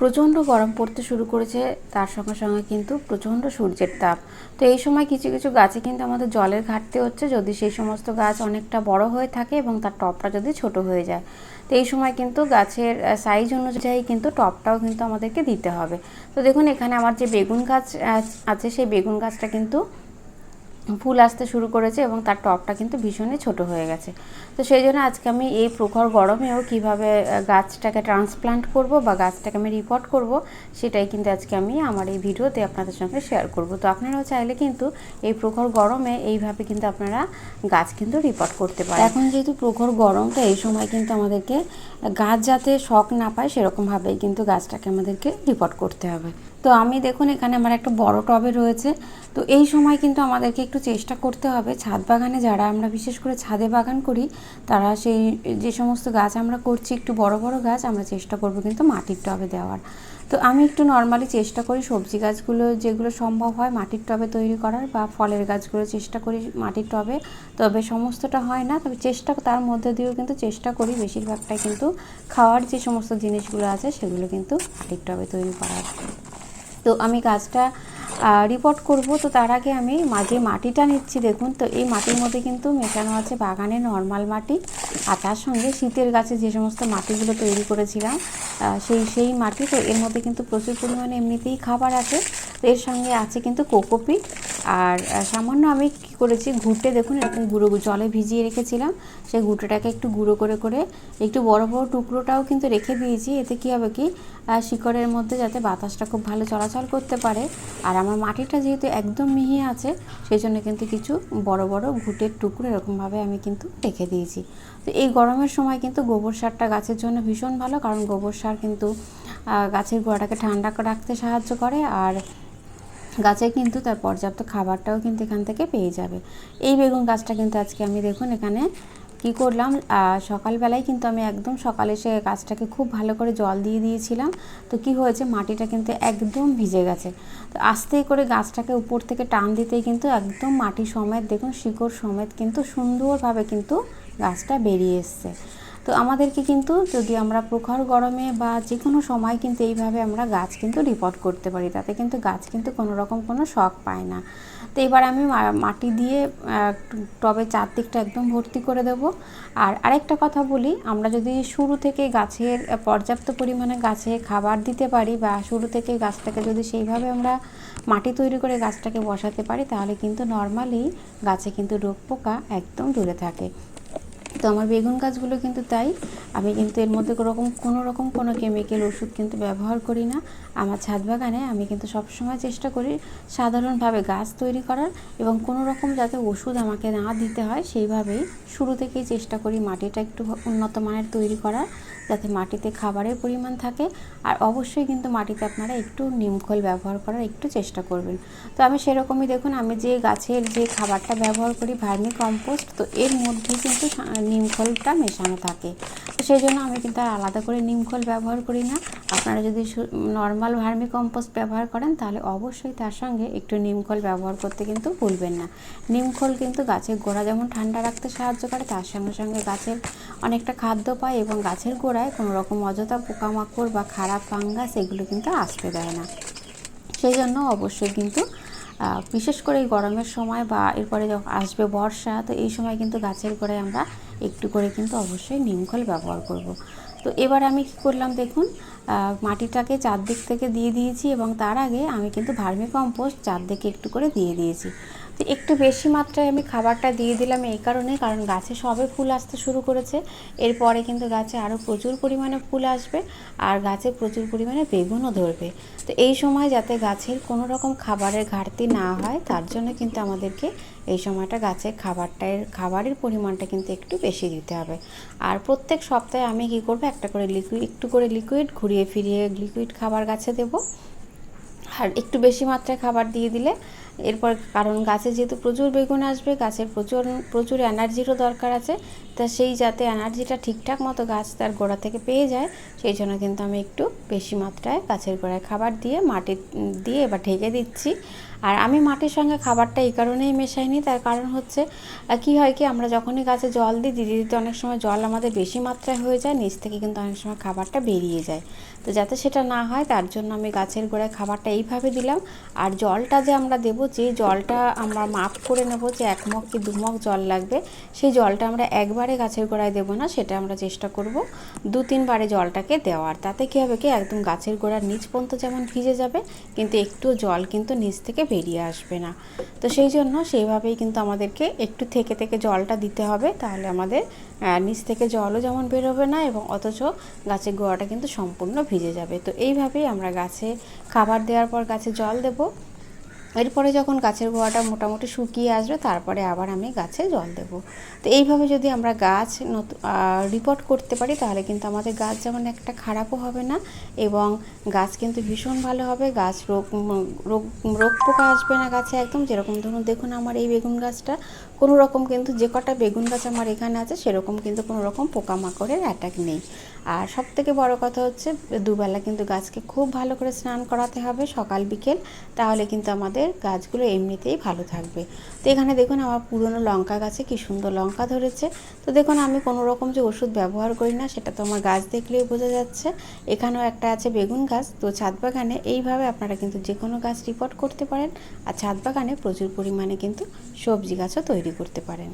প্রচণ্ড গরম পড়তে শুরু করেছে, তার সঙ্গে সঙ্গে কিন্তু প্রচণ্ড সূর্যের তাপ। তো এই সময় কিছু কিছু গাছে কিন্তু আমাদের জলের ঘাটতি হচ্ছে, যদি সেই সমস্ত গাছ অনেকটা বড় হয়ে থাকে এবং তার টপটা যদি ছোট হয়ে যায়। তো এই সময় কিন্তু গাছের সাইজ অনুযায়ী কিন্তু টপটাও কিন্তু আমাদেরকে দিতে হবে। তো দেখুন, এখানে আমার যে বেগুন গাছ আছে, সেই বেগুন গাছটা কিন্তু ফুল আসতে শুরু করেছে এবং তার টপটা কিন্তু ভীষণই ছোট হয়ে গেছে। তো সেই জন্য আজকে আমি এই প্রখর গরমেও কীভাবে গাছটাকে ট্রান্সপ্লান্ট করব বা গাছটাকে আমি রিপোর্ট করব, সেটাই কিন্তু আজকে আমি আমার এই ভিডিওতে আপনাদের সঙ্গে শেয়ার করব। তো আপনারাও চাইলে কিন্তু এই প্রখর গরমে এইভাবে কিন্তু আপনারা গাছ কিন্তু রিপোর্ট করতে পারেন। এখন যেহেতু প্রখর গরমটা, এই সময় কিন্তু আমাদেরকে গাছ যাতে শখ না পায়, সেরকমভাবেই কিন্তু গাছটাকে আমাদেরকে রিপোর্ট করতে হবে। তো আমি দেখুন এখানে আমার একটা বড় টবে রয়েছে। তো এই সময় কিন্তু আমাদেরকে একটু চেষ্টা করতে হবে। ছাদ বাগানে যারা আমরা বিশেষ করে ছাদে বাগান করি, তারা সেই যে সমস্ত গাছ আমরা করছি, একটু বড় বড় গাছ, আমরা চেষ্টা করব কিন্তু মাটির টবে দেওয়ার। তো আমি একটু নর্মালি চেষ্টা করি সবজি গাছগুলো যেগুলো সম্ভব হয় মাটির টবে তৈরি করার বা ফলের গাছগুলো চেষ্টা করি মাটির টবে। তবে সমস্তটা হয় না, তবে চেষ্টা তার মধ্যে দিয়েও কিন্তু চেষ্টা করি বেশিরভাগটাই কিন্তু খাওয়ার যে সমস্ত জিনিসগুলো আছে সেগুলো কিন্তু মাটির টবে তৈরি করার। তো আমি গাছটা রিপোর্ট করব। তো তার আগে আমি মাঝে মাটিটা নিচ্ছি, দেখুন। তো এই মাটির মধ্যে কিন্তু মেশানো আছে বাগানে নর্মাল মাটি। আর তার সঙ্গে শীতের গাছে যে সমস্ত মাটিগুলো তৈরি করেছিলাম সেই সেই মাটি। তো এর মধ্যে কিন্তু প্রচুর পরিমাণে এমনিতেই খাবার আছে। তো এর সঙ্গে আছে কিন্তু কোকোপিট। আর সামান্য আমি কী করেছি ঘুটে দেখুন, এরকম গুঁড়ো জলে ভিজিয়ে রেখেছিলাম। সেই ঘুঁটোটাকে একটু গুঁড়ো করে করে একটু বড় বড় টুকরোটাও কিন্তু রেখে দিয়েছি। এতে কী হবে কি শিকড়ের মধ্যে যাতে বাতাসটা খুব ভালো চলাচল করতে পারে। আর আমার মাটিটা যেহেতু একদম মিহি আছে সেই জন্য কিন্তু কিছু বড় বড় ঘুটের টুকরো এরকমভাবে আমি কিন্তু রেখে দিয়েছি। তো এই গরমের সময় কিন্তু গোবর সারটা গাছের জন্য ভীষণ ভালো, কারণ গোবর সার কিন্তু গাছের গোড়াটাকে ঠান্ডা রাখতে সাহায্য করে। আর গাছে কিন্তু তার পর্যাপ্ত খাবারটাও কিন্তু এখান থেকে পেয়ে যাবে। এই বেগুন গাছটা কিন্তু আজকে আমি দেখুন এখানে কি করলাম সকালবেলায় কিন্তু আমি একদম সকালে সে গাছটাকে খুব ভালো করে জল দিয়ে দিয়েছিলাম। তো কি হয়েছে, মাটিটা কিন্তু একদম ভিজে গেছে। তো আস্তে করে গাছটাকে উপর থেকে টান দিতেই কিন্তু একদম মাটি সমেত, দেখুন শিকড় সমেত কিন্তু সুন্দরভাবে কিন্তু গাছটা বেরিয়ে এসছে। তো আমাদেরকে কিন্তু যদি আমরা প্রখর গরমে বা যে কোনো সময় কিন্তু এইভাবে আমরা গাছ কিন্তু রিপোর্ট করতে পারি, তাতে কিন্তু গাছ কিন্তু কোনো রকম কোনো শখ পায় না। তো এবার আমি মাটি দিয়ে টবে চারদিকটা একদম ভর্তি করে দেব। আর আরেকটা কথা বলি, আমরা যদি শুরু থেকে গাছের পর্যাপ্ত পরিমাণে গাছে খাবার দিতে পারি বা শুরু থেকে গাছটাকে যদি সেইভাবে আমরা মাটি তৈরি করে গাছটাকে বসাতে পারি, তাহলে কিন্তু নর্মালি গাছে কিন্তু রোগ পোকা একদম দূরে থাকে। তো আমার বেগুন গাছগুলো কিন্তু তাই। আমি কিন্তু এর মধ্যে কোনোরকম কোনো রকম কোনো কেমিক্যাল ওষুধ কিন্তু ব্যবহার করি না। আমার ছাদ বাগানে আমি কিন্তু সবসময় চেষ্টা করি সাধারণভাবে গাছ তৈরি করার এবং কোনো রকম যাতে ওষুধ আমাকে না দিতে হয়, সেইভাবেই শুরু থেকেই চেষ্টা করি মাটিটা একটু উন্নত মানের তৈরি করার। যাতে মাটিতে খাবারের পরিমাণ থাকে। আর অবশ্যই কিন্তু মাটিতে আপনারা একটু নিমখোল ব্যবহার করার একটু চেষ্টা করবেন। তো আমি সেরকমই দেখুন, আমি যে গাছের যে খাবারটা ব্যবহার করি ভার্মি কম্পোস্ট, তো এর মধ্যে কিন্তু নিমখোলটা মেশানো থাকে। সেই জন্য আমি কিন্তু আর আলাদা করে নিমখোল ব্যবহার করি না। আপনারা যদি নর্মাল ভার্মি কম্পোস্ট ব্যবহার করেন, তাহলে অবশ্যই তার সঙ্গে একটু নিমখোল ব্যবহার করতে কিন্তু ভুলবেন না। নিমখোল কিন্তু গাছের গোড়া যেমন ঠান্ডা রাখতে সাহায্য করে, তার সঙ্গে সঙ্গে গাছের অনেকটা খাদ্য পায় এবং গাছের গোড়ায় কোনো রকম অযথা পোকামাকড় বা খারাপ ফাঙ্গাস এগুলো কিন্তু আসতে দেয় না। সেই জন্য অবশ্যই কিন্তু বিশেষ করে এই গরমের সময় বা এরপরে যখন আসবে বর্ষা, তো এই সময় কিন্তু গাছের গোড়ায় আমরা একটু করে কিন্তু অবশ্যই নিমখল ব্যবহার করব। তো এবার আমি কি করলাম দেখুন মাটিটাকে চারদিক থেকে দিয়ে দিয়েছি এবং তার আগে আমি কিন্তু ভার্মি কম্পোস্ট চারদিকে একটু করে দিয়ে দিয়েছি। একটু বেশি মাত্রায় আমি খাবারটা দিয়ে দিলাম এই কারণে, কারণ গাছে সবে ফুল আসতে শুরু করেছে। এরপরে কিন্তু গাছে আরও প্রচুর পরিমাণে ফুল আসবে আর গাছে প্রচুর পরিমাণে বেগুনও ধরবে। তো এই সময় যাতে গাছের কোনো রকম খাবারের ঘাটতি না হয়, তার জন্য কিন্তু আমাদেরকে এই সময়টা গাছে খাবারটার, খাবারের পরিমাণটা কিন্তু একটু বেশি দিতে হবে। আর প্রত্যেক সপ্তাহে আমি কী করব, একটা করে লিকুইড একটু করে লিকুইড ঘুরিয়ে ফিরিয়ে লিকুইড খাবার গাছে দেবো। আর একটু বেশি মাত্রায় খাবার দিয়ে দিলে এরপর কারণ গাছে যেহেতু প্রচুর বেগুন আসবে গাছের প্রচুর প্রচুর এনার্জিরও দরকার আছে তা সেই যাতে এনার্জিটা ঠিকঠাক মতো গাছ তার গোড়া থেকে পেয়ে যায়, সেই জন্য কিন্তু আমি একটু বেশি মাত্রায় গাছের গোড়ায় খাবার দিয়ে মাটি দিয়ে এবার ঢেকে দিচ্ছি। আর আমি মাটির সঙ্গে খাবারটা এই কারণেই মেশাইনি, তার কারণ হচ্ছে কি হয় কি আমরা যখনই গাছে জল দিই দিতে দিতে অনেক সময় জল আমাদের বেশি মাত্রায় হয়ে যায়, নিচ থেকে কিন্তু অনেক সময় খাবারটা বেরিয়ে যায়। তো যাতে সেটা না হয়, তার জন্য আমি গাছের গোড়ায় খাবারটা এইভাবে দিলাম। আর জলটা যে আমরা দেবো, যে জলটা আমরা মাপ করে নেব যে এক মগ কি দু মগ জল লাগবে, সেই জলটা আমরা একবারে গাছের গোড়ায় দেবো না, সেটা আমরা চেষ্টা করব দু তিনবারে জলটাকে দেওয়ার। তাতে কী হবে কি, একদম গাছের গোড়ার নিচ পর্যন্ত যেমন ভিজে যাবে, কিন্তু একটু জল কিন্তু নিচ থেকে বেরিয়ে আসবে না। তো সেই জন্য সেইভাবেই কিন্তু আমাদেরকে একটু থেকে থেকে জলটা দিতে হবে, তাহলে আমাদের নিচ থেকে জলও যেমন বেরোবে না, এবং অথচ গাছের গোড়াটা কিন্তু সম্পূর্ণ ভিজে যাবে। তো এইভাবেই আমরা গাছে খাবার দেওয়ার পর গাছে জল দেবো। এরপরে যখন গাছের গোড়াটা মোটামুটি শুকিয়ে আসবে, তারপরে আবার আমি গাছে জল দেবো। তো এইভাবে যদি আমরা গাছ নতুন রিপোর্ট করতে পারি, তাহলে কিন্তু আমাদের গাছ যেমন একটা খারাপও হবে না এবং গাছ কিন্তু ভীষণ ভালো হবে। গাছ রোগ রোগ রোগ পোকা আসবে না গাছে একদম। যেরকম ধরুন, দেখুন আমার এই বেগুন গাছটা কোনো রকম কিন্তু যে কটা বেগুন গাছ আমার এখানে আছে, সেরকম কিন্তু কোনো রকম পোকামাকড়ের অ্যাটাক নেই। আর সব থেকে বড় কথা হচ্ছে, দুবেলা কিন্তু গাছকে খুব ভালো করে স্নান করাতে হবে সকাল, বিকেল। তাহলে কিন্তু আমাদের গাছগুলো এমনিতেই ভালো থাকবে। তো এখানে দেখুন আমার পুরনো লঙ্কা গাছে কি সুন্দর লঙ্কা ধরেছে। তো দেখুন আমি কোনো রকম যে ওষুধ ব্যবহার করি না, সেটা তো আমার গাছ দেখলেই বোঝা যাচ্ছে। এখানেও একটা আছে বেগুন গাছ। তো ছাদ বাগানে এইভাবে আপনারা কিন্তু যে কোনো গাছ রিপোর্ট করতে পারেন। আর ছাদ বাগানে প্রচুর পরিমাণে কিন্তু সবজি গাছও তৈরি করতে পারেন।